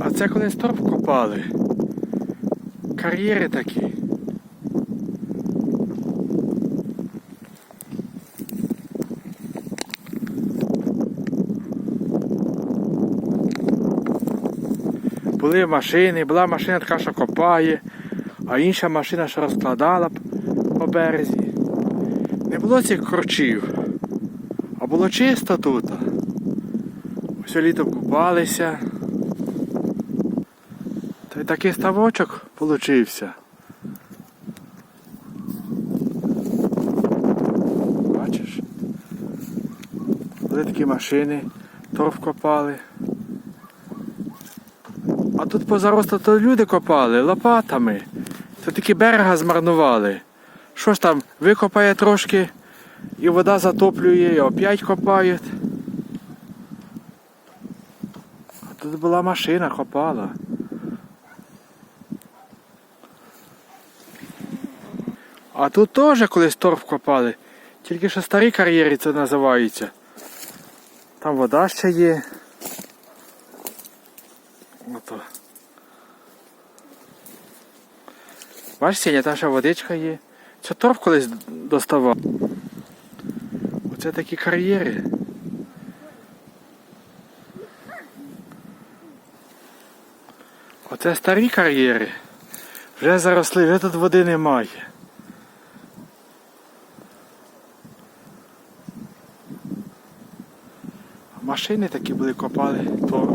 Оце коли торф копали. Кар'єри такі. Були машини, була машина така, що копає, а інша машина, що розкладала по березі. Не було цих корчів, а було чисто тут. Ось літом купалися. Та й такий ставочок получився. Бачиш? Були такі машини, торф копали. А тут позаросту то люди копали лопатами. Це такі берега змарнували. Що ж там, викопає трошки і вода затоплює, і опять копають. А тут була машина, копала. А тут теж колись торф копали. Тільки що старі кар'єри це називаються. Там вода ще є. Ото. Бачиш, Сеня, там ще водичка є. Це торф колись доставав. Оце такі кар'єри. Оце старі кар'єри. Вже заросли, вже тут води немає. Машини такі були копали торф.